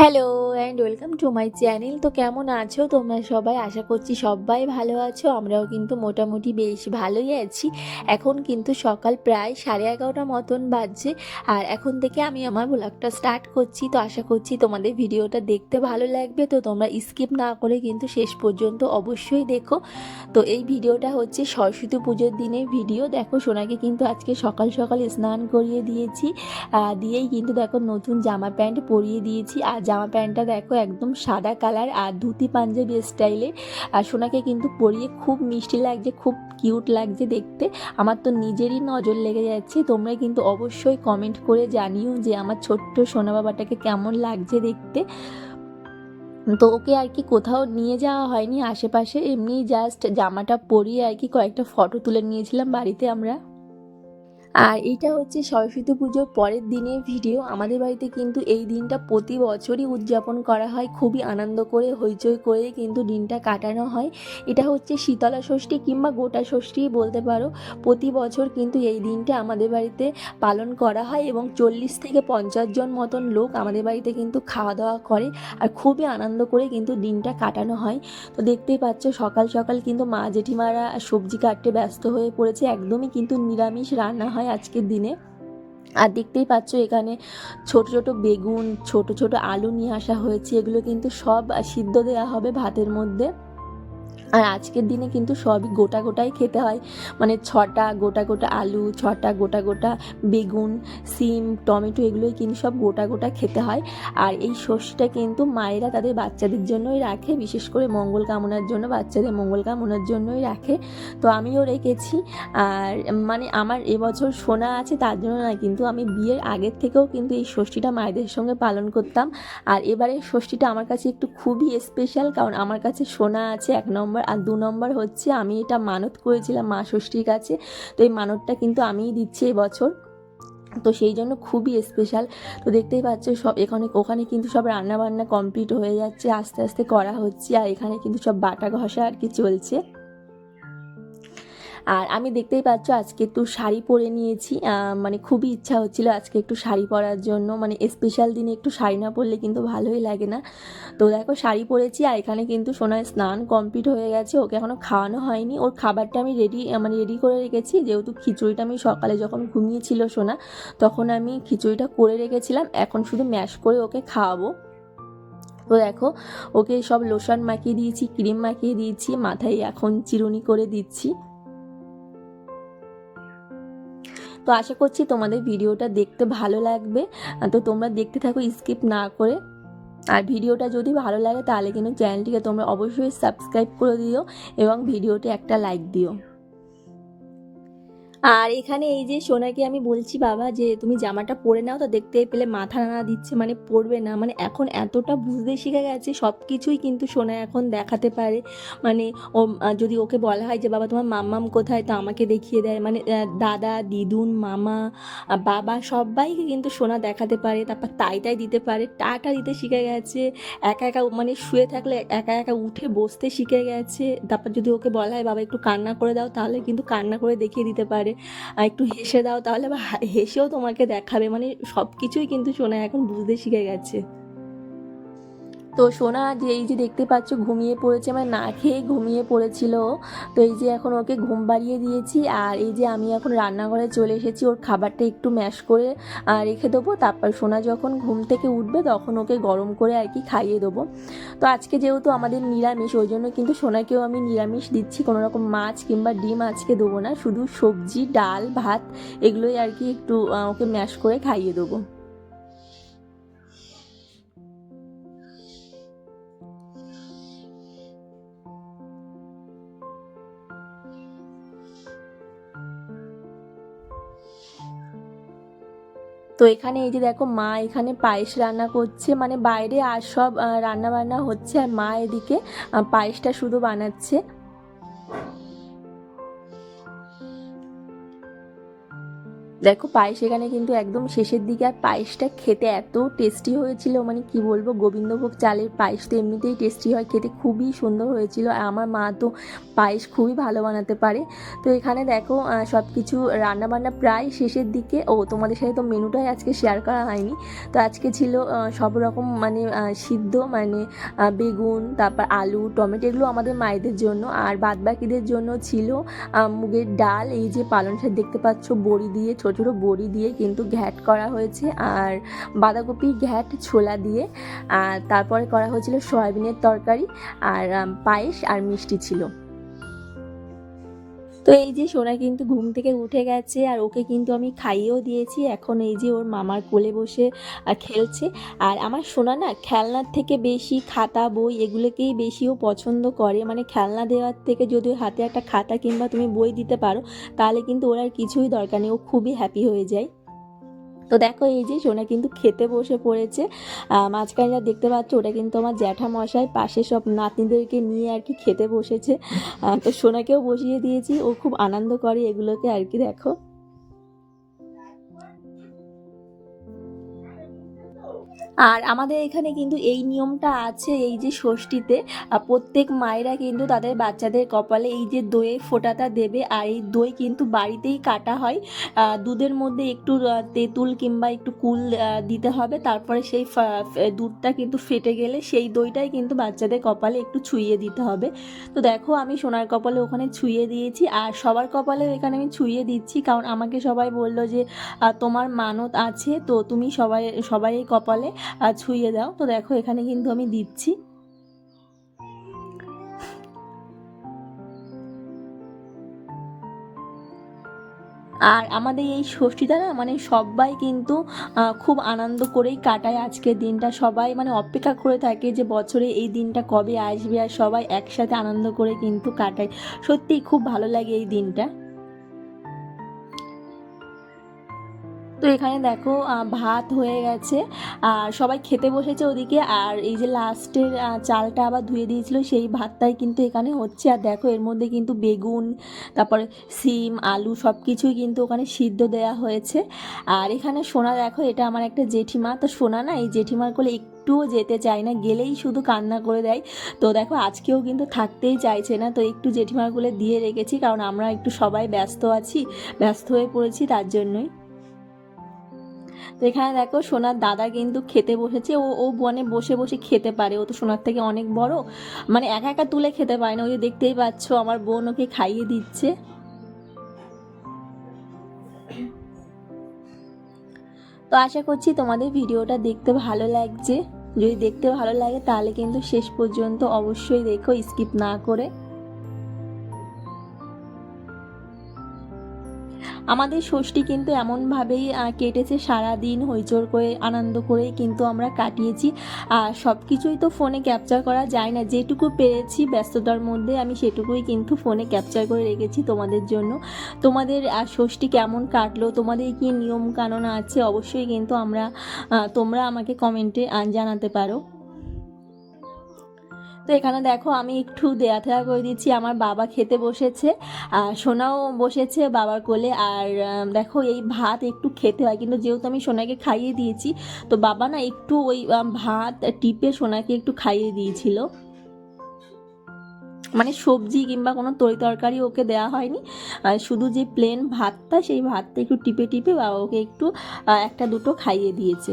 Hello and welcome to my channel তো কেমন আছো? তোমরা সবাই? আশা করছি সবাই ভালো আছো। আমরাও কিন্তু মোটামুটি বেশ ভালোই আছি। এখন কিন্তু সকাল প্রায় সাড়ে এগারোটা মতন বাজছে। আর এখন থেকে আমি আমার ব্লগটা স্টার্ট করছি। তো আশা করছি তোমাদের ভিডিওটা দেখতে ভালো লাগবে। তো তোমরা স্কিপ না করে কিন্তু শেষ পর্যন্ত অবশ্যই দেখো। তো এই ভিডিওটা হচ্ছে সরস্বতী পুজোর দিনের ভিডিও। দেখো, সোনাকে কিন্তু আজকে সকাল সকাল স্নান করিয়ে দিয়েছি। দিয়েই কিন্তু দেখো নতুন জামা প্যান্ট পরিয়ে দিয়েছি। আর জামা প্যান্টটা দেখো একদম সাদা কালার আর ধুতি পাঞ্জাবি স্টাইলে আর সোনাকে কিন্তু পরিয়ে খুব মিষ্টি লাগছে, খুব কিউট লাগছে দেখতে। আমার তো নিজেরই নজর লেগে যাচ্ছে। তোমরা কিন্তু অবশ্যই কমেন্ট করে জানিও যে আমার ছোট্ট সোনা বাবাটাকে কেমন লাগছে দেখতে। তো ওকে আর কি কোথাও নিয়ে যাওয়া হয়নি, আশেপাশে এমনি জাস্ট জামাটা পরিয়ে আর কি কয়েকটা ফটো তুলে নিয়েছিলাম বাড়িতে আমরা। আর এটা হচ্ছে সরস্বতী পুজোর পরের দিনের ভিডিও। আমাদের বাড়িতে কিন্তু এই দিনটা প্রতি বছরই উদযাপন করা হয়। খুবই আনন্দ করে, হইচই করে কিন্তু দিনটা কাটানো হয়। এটা হচ্ছে শীতলা ষষ্ঠী কিংবা গোটা ষষ্ঠী বলতে পারো। প্রতি বছর কিন্তু এই দিনটা আমাদের বাড়িতে পালন করা হয় এবং চল্লিশ থেকে পঞ্চাশ জন মতন লোক আমাদের বাড়িতে কিন্তু খাওয়া দাওয়া করে আর খুবই আনন্দ করে কিন্তু দিনটা কাটানো হয়। তো দেখতেই পাচ্ছ সকাল সকাল কিন্তু মা জেঠিমারা সবজি কাটতে ব্যস্ত হয়ে পড়েছে। একদমই কিন্তু নিরামিষ রান্না হয়। আজকের দিনে। আর দেখতেই পাচ্ছ এখানে ছোট ছোট বেগুন, ছোট ছোট আলু নিয়ে আসা হয়েছে। এগুলো কিন্তু সব সিদ্ধ দেওয়া হবে ভাতের মধ্যে। আর আজকের দিনে কিন্তু সবই গোটা গোটাই খেতে হয়। মানে ছটা গোটা গোটা আলু, ছটা গোটা গোটা বেগুন, সিম, টমেটো এগুলোই কিন্তু সব গোটা গোটা খেতে হয়। আর এই ষষ্ঠীটা কিন্তু মায়েরা তাদের বাচ্চাদের জন্যই রাখে, বিশেষ করে মঙ্গল কামনার জন্য বাচ্চাদের মঙ্গল কামনার জন্যই রাখে। তো আমিও রেখেছি। আর মানে আমার এবছর সোনা আছে তার জন্য না কিন্তু আমি বিয়ের আগের থেকেও কিন্তু এই ষষ্ঠীটা মায়েদের সঙ্গে পালন করতাম। আর এবারে ষষ্ঠীটা আমার কাছে একটু খুবই স্পেশাল কারণ আমার কাছে সোনা আছে এক নম্বর আর দু নম্বর হচ্ছে আমি এটা মানত করেছিলাম মা ষষ্ঠীর কাছে, তো এই মানতটা কিন্তু আমিই দিচ্ছি এবছর তো সেই জন্য খুবই স্পেশাল তো দেখতেই পাচ্ছ সব এখানে, ওখানে কিন্তু সব রান্নাবান্না কমপ্লিট হয়ে যাচ্ছে, আস্তে আস্তে করা হচ্ছে, আর এখানে কিন্তু সব বাটা ঘষা আর কি চলছে। আর আমি দেখতেই পাচ্ছ আজকে একটু শাড়ি পরে নিয়েছি মানে খুবই ইচ্ছা হচ্ছিল আজকে একটু শাড়ি পরার জন্য মানে স্পেশাল দিনে একটু শাড়ি না পরলে কিন্তু ভালোই লাগে না। তো দেখো শাড়ি পরেছি আর এখানে কিন্তু সোনায় স্নান কমপ্লিট হয়ে গেছে, ওকে এখনও খাওয়ানো হয়নি। ওর খাবারটা আমি রেডি মানে রেডি করে রেখেছি, যেহেতু খিচুড়িটা আমি সকালে যখন ঘুমিয়েছিল সোনা, তখন আমি খিচুড়িটা করে রেখেছিলাম, এখন শুধু ম্যাশ করে ওকে খাওয়াবো। তো দেখো, ওকে সব লোশন মাখিয়ে দিয়েছি ক্রিম মাখিয়ে দিয়েছি, মাথায় এখন চিরুনি করে দিচ্ছি। তো আশা করছি তোমাদের ভিডিওটা দেখতে ভালো লাগবে। তো তোমরা দেখতে থাকো স্কিপ না করে। আর ভিডিওটা যদি ভালো লাগে তাহলে কিন্তু চ্যানেলটিকে তোমরা অবশ্যই সাবস্ক্রাইব করে দিও এবং ভিডিওটি একটা লাইক দিও। আর এখানে এই যে সোনাকে আমি বলছি, বাবা, যে তুমি জামাটা পরে নাও, তো দেখতে পেলে মাথা নাড়া দিচ্ছে মানে পরবে না। মানে এখন এতটা বুঝতে শিখে গেছে সব কিছুই কিন্তু সোনা এখন দেখাতে পারে। মানে ও যদি ওকে বলা হয় যে, বাবা, তোমার মাম্মাম কোথায়? তো আমাকে দেখিয়ে দেয়। মানে দাদা, দিদুন, মামা বাবা, সবাইকে কিন্তু সোনা দেখাতে পারে। তারপর তাই তাই দিতে পারে। টাটা দিতে শিখে গেছে। একা একা মানে শুয়ে থাকলে একা একা উঠে বসতে শিখে গেছে। তারপর যদি ওকে বলা হয়, বাবা, একটু কান্না করে দাও, তাহলে কিন্তু কান্না করে দেখিয়ে দিতে পারে। একটু হেসে দাও, তাহলে হেসেও তোমাকে দেখাবে। মানে সব কিছুই কিন্তু সোনা এখন বুঝতে শিখে গেছে। তো সোনা, যে এই যে দেখতে পাচ্ছ, ঘুমিয়ে পড়েছে মানে না খেয়ে ঘুমিয়ে পড়েছিল। তো এই যে এখন ওকে ঘুম বাড়িয়ে দিয়েছি, আর এই যে আমি এখন রান্নাঘরে চলে এসেছি, ওর খাবারটা একটু ম্যাশ করে রেখে দেবো। তারপর সোনা যখন ঘুম থেকে উঠবে, তখন ওকে গরম করে আর কি খাইয়ে দেবো। তো আজকে যেহেতু আমাদের নিরামিষ, ওই জন্য কিন্তু সোনাকেও আমি নিরামিষ দিচ্ছি। কোনো রকম মাছ কিংবা ডিম আজকে দেবো না, শুধু সবজি, ডাল, ভাত, এগুলোই আর কি একটু ওকে ম্যাশ করে খাইয়ে দেবো। তো এখানে এই যে দেখো মা এখানে পায়েস রান্না করছে মানে বাইরে আর সব রান্না বান্না হচ্ছে আর মা এদিকে পায়েসটা শুধু বানাচ্ছে। দেখো পায়েস এখানে কিন্তু একদম শেষের দিকে, আর পায়েসটা খেতে এত টেস্টি হয়েছিল মানে কি বলব, গোবিন্দভোগ চালের পায়েস তো এমনিতেই টেস্টি হয়, খেতে খুবই সুন্দর হয়েছিল, আর আমার মা তো পায়েস খুবই ভালো বানাতে পারে। তো এখানে দেখো সব কিছু রান্নাবান্না প্রায় শেষের দিকে, ও তোমাদের সাথে তো মেনুটাই আজকে শেয়ার করা হয়নি, তো আজকে ছিল সব রকম মানে সিদ্ধ মানে বেগুন, তারপর আলু, টমেটো, এগুলো আমাদের মায়েদের জন্য, আর বাদবাকিদের জন্য ছিল মুগের ডাল, এই যে পালং শাক দেখতে পাচ্ছ, বড়ি দিয়ে ছোটো ছোটো বড়ি দিয়ে কিন্তু ঘ্যাট করা হয়েছে আর বাঁধাকপি ঘ্যাট, ছোলা দিয়ে। আর তারপরে করা হয়েছিল সয়াবিনের তরকারি আর পায়েস আর মিষ্টি ছিল। তো এই যে সোনা কিন্তু ঘুম থেকে উঠে গেছে আর ওকে কিন্তু আমি খাইয়েও দিয়েছি। এখন এই যে ওর মামার কোলে বসে খেলছে। আর আমার সোনা না খেলনার থেকে বেশি খাতা, বই এগুলোকেই বেশিও পছন্দ করে। মানে খেলনা দেওয়ার থেকে যদি হাতে একটা খাতা কিংবা তুমি বই দিতে পারো, তাহলে কিন্তু ওর আর কিছুই দরকার নেই। ও খুবই হ্যাপি হয়ে যায়। তো দেখো এই যে সোনা কিন্তু খেতে বসে পড়েছে। মাঝখানে যা দেখতে পাচ্ছ ওটা কিন্তু আমার জ্যাঠা মশাই পাশে সব নাতনিদেরকে নিয়ে আর কি খেতে বসেছে। তো সোনাকেও বসিয়ে দিয়েছি, ও খুব আনন্দ করে এগুলোকে আর কি দেখো। আর আমাদের এখানে কিন্তু এই নিয়মটা আছে, এই যে ষষ্ঠীতে প্রত্যেক মায়েরা কিন্তু তাদের বাচ্চাদের কপালে এই যে দইয়ের ফোঁটাটা দেবে, আর এই দই কিন্তু বাড়িতেই কাটা হয়। দুধের মধ্যে একটু তেঁতুল কিংবা একটু কুল দিতে হবে, তারপরে সেই দুধটা কিন্তু ফেটে গেলে সেই দইটাই কিন্তু বাচ্চাদের কপালে একটু ছুঁয়ে দিতে হবে। তো দেখো, আমি সোনার কপালে ওখানে ছুঁয়ে দিয়েছি, আর সবার কপালেও এখানে আমি ছুঁয়ে দিচ্ছি, কারণ আমাকে সবাই বলল যে তোমার মানত আছে, তো তুমি সবাই সবাই কপালে ছুঁয়ে দাও। তো দেখো, এখানে কিন্তু আমি দিচ্ছি। আর আমাদের এই ষষ্ঠীটা না মানে সবাই কিন্তু খুব আনন্দ করেই কাটায় আজকের দিনটা। সবাই মানে অপেক্ষা করে থাকে যে বছরে এই দিনটা কবে আসবে, আর সবাই একসাথে আনন্দ করে কিন্তু কাটায়। সত্যিই খুব ভালো লাগে এই দিনটা। তো এখানে দেখো ভাত হয়ে গেছে। আর সবাই খেতে বসেছে ওদিকে, আর এই যে লাস্টের চালটা আবার ধুয়ে দিয়েছিল, সেই ভাতটাই কিন্তু এখানে হচ্ছে। আর দেখো, এর মধ্যে কিন্তু বেগুন, তারপরে সিম, আলু সব কিছুই কিন্তু ওখানে সিদ্ধ দেওয়া হয়েছে। আর এখানে সোনা দেখো, এটা আমার একটা জেঠিমা। তো সোনা না, এই জেঠিমার কোলে একটুও যেতে চায় না, গেলেই শুধু কান্না করে দেয়। তো দেখো, আজকেও কিন্তু থাকতেই চাইছে না, তো একটু জেঠিমার কোলে দিয়ে রেখেছি, কারণ আমরা একটু সবাই ব্যস্ত আছি, ব্যস্ত হয়ে পড়েছি তার জন্যই। তো এখানে দেখো সোনার দাদা কিন্তু খেতে বসেছে। ও ও বনে বসে বসে খেতে পারে। ও তো সোনার থেকে অনেক বড়। মানে একা একা তুলে খেতে পারে না। ওই যে দেখতেই পাচ্ছ, আমার বোন ওকে খাইয়ে দিচ্ছে। তো আশা করছি তোমাদের ভিডিওটা দেখতে ভালো লাগছে। যদি দেখতে ভালো লাগে তাহলে কিন্তু শেষ পর্যন্ত অবশ্যই দেখো, স্কিপ না করে। আমাদের ষষ্ঠী কিন্তু এমনভাবেই কেটেছে সারা দিন হইচড় করে, আনন্দ করেই কিন্তু আমরা কাটিয়েছি। আর সব কিছুই তো ফোনে ক্যাপচার করা যায় না। যেটুকু পেরেছি ব্যস্ততার মধ্যে আমি সেটুকুই কিন্তু ফোনে ক্যাপচার করে রেখেছি তোমাদের জন্য। তোমাদের ষষ্ঠী কেমন কাটলো? তোমাদের কি নিয়ম কানুন আছে? অবশ্যই কিন্তু আমরা তোমরা আমাকে কমেন্টে জানাতে পারো। তো এখানে দেখো আমি একটু দেয়া থেয়া করে দিচ্ছি। আমার বাবা খেতে বসেছে, আর সোনাও বসেছে বাবার কোলে। আর দেখো এই ভাত একটু খেতে হয়, কিন্তু যেহেতু আমি সোনাকে খাইয়ে দিয়েছি, তো বাবা না একটু ওই ভাত টিপে সোনাকে একটু খাইয়ে দিয়েছিল। মানে সবজি কিংবা কোনো তরি তরকারি ওকে দেওয়া হয়নি। শুধু যে প্লেন ভাতটা, সেই ভাতটা একটু টিপে টিপে বাবা ওকে একটু একটা দুটো খাইয়ে দিয়েছে।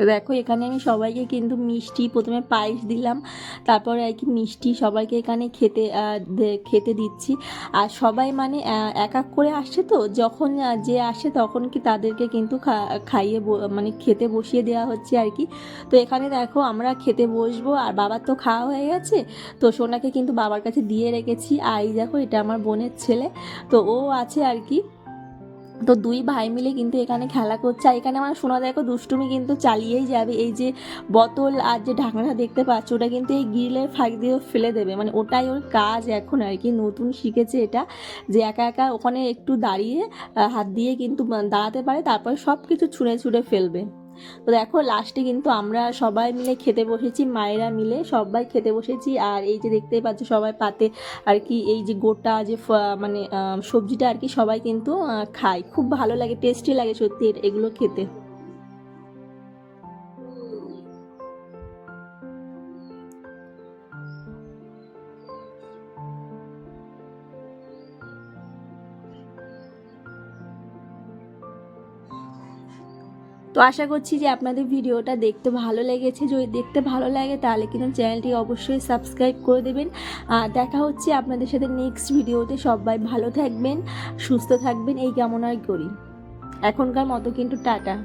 তো দেখো, এখানে আমি সবাইকে কিন্তু মিষ্টি প্রথমে পায়েস দিলাম, তারপরে আর কি মিষ্টি সবাইকে এখানে খেতে খেতে দিচ্ছি। আর সবাই মানে এক এক করে আসছে তো, যখন যে আসে তখন কি তাদেরকে কিন্তু খাইয়ে মানে খেতে বসিয়ে দেওয়া হচ্ছে আর কি। তো এখানে দেখো, আমরা খেতে বসবো, আর বাবার তো খাওয়া হয়ে গেছে, তো সোনাকে কিন্তু বাবার কাছে দিয়ে রেখেছি। আর এই দেখো, এটা আমার বোনের ছেলে, তো ও আছে আর কি। তো দুই ভাই মিলে কিন্তু এখানে খেলা করছে। আর এখানে আমার শোনা দেখো, দুষ্টুমি কিন্তু চালিয়েই যাবে। এই যে বোতল আর যে ঢাকনাটা দেখতে পাচ্ছ, ওটা কিন্তু এই গ্রিলের ফাঁক দিয়ে ফেলে দেবে। মানে ওটাই ওর কাজ এখন আর কি, নতুন শিখেছে এটা, যে একা একা ওখানে একটু দাঁড়িয়ে হাত দিয়ে কিন্তু দাঁড়াতে পারে, তারপরে সব কিছু ছুঁড়ে ছুঁড়ে ফেলবে। তো দেখো লাস্টে কিন্তু আমরা সবাই মিলে খেতে বসেছি, মায়েরা মিলে সবাই খেতে বসেছি। আর এই যে দেখতেই পাচ্ছ সবাই পাতে আর কি, এই যে গোটা যে মানে সবজিটা আর কি সবাই কিন্তু খায়। খুব ভালো লাগে টেস্টি লাগে সত্যি, এগুলো খেতে। আশা করছি যে আপনাদের ভিডিওটা দেখতে ভালো লেগেছে। যদি দেখতে ভালো লাগে তাহলে কিন্তু চ্যানেলটি অবশ্যই সাবস্ক্রাইব করে দেবেন। দেখা হচ্ছে আপনাদের সাথে নেক্সট ভিডিওতে। সবাই ভালো থাকবেন, সুস্থ থাকবেন। এই কামনাই করি। এখনকার মতো কিন্তু টাটা।